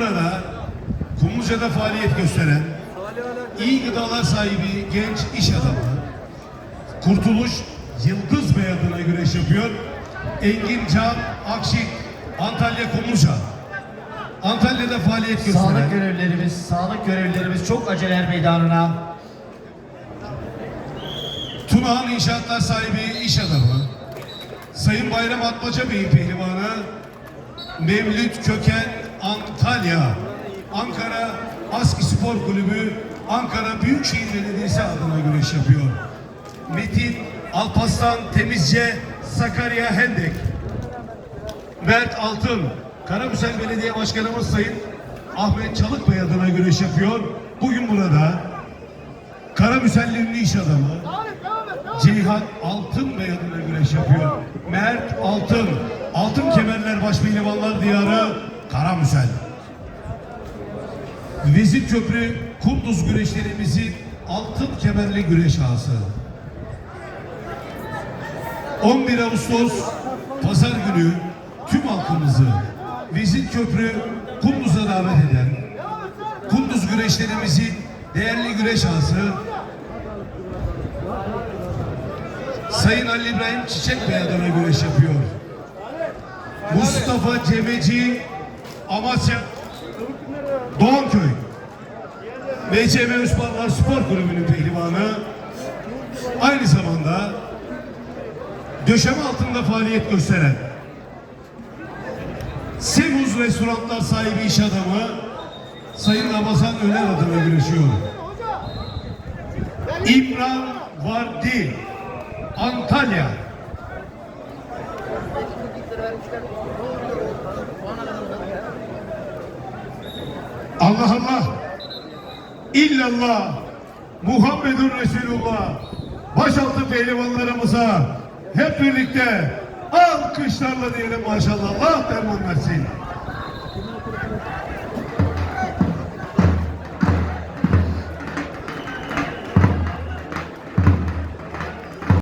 burada Kumluca'da faaliyet gösteren iyi gıdalar sahibi genç iş adamı Kurtuluş Yıldız Bey adına güreş yapıyor. Engin Can Akşik Antalya Kumluca. Antalya'da faaliyet gösteren Sağlık görevlilerimiz, sağlık görevlilerimiz çok aceler meydanına. Tunahan İnşaatlar sahibi iş adamı, Sayın Bayram Atmaca Bey pehlivanı, Mevlüt Köken Antalya, Ankara Aski Spor Kulübü, Ankara Büyükşehir Belediyesi adına güreş yapıyor. Metin Alpaslan Temizce, Sakarya Hendek, Mert Altın, Karabüsel Belediye Başkanımız Sayın Ahmet Çalık Bey adına güreş yapıyor. Bugün burada Karabüselli ünlü iş adamı, Ceyhan Altın Bey adına güreş yapıyor. Mert Altın, Altın Kemerler Başpehlivanlar Diyarı, Karamüsel. Vezir Köprü Kunduz güreşlerimizin altın kemerli güreş ağası. 11 Ağustos Pazar günü tüm halkımızı Vezir Köprü Kunduz'a davet eden Kunduz güreşlerimizin değerli güreş ağası Sayın Ali İbrahim Çiçek Bey adına güreş yapıyor. Mustafa Cemeci Amasya Doğanköy. BCM Üsparlar Spor Kulübü'nün pehlivanı. Aynı zamanda döşeme altında faaliyet gösteren Semuz Restoranlar sahibi iş adamı Sayın Ramazan Öner adına güreşiyor. İmran Vardi Antalya Allah Allah. İllallah. Muhammedun Resulullah. Başaltı pehlivanlarımıza hep birlikte alkışlarla diyelim maşallah. Allah versin.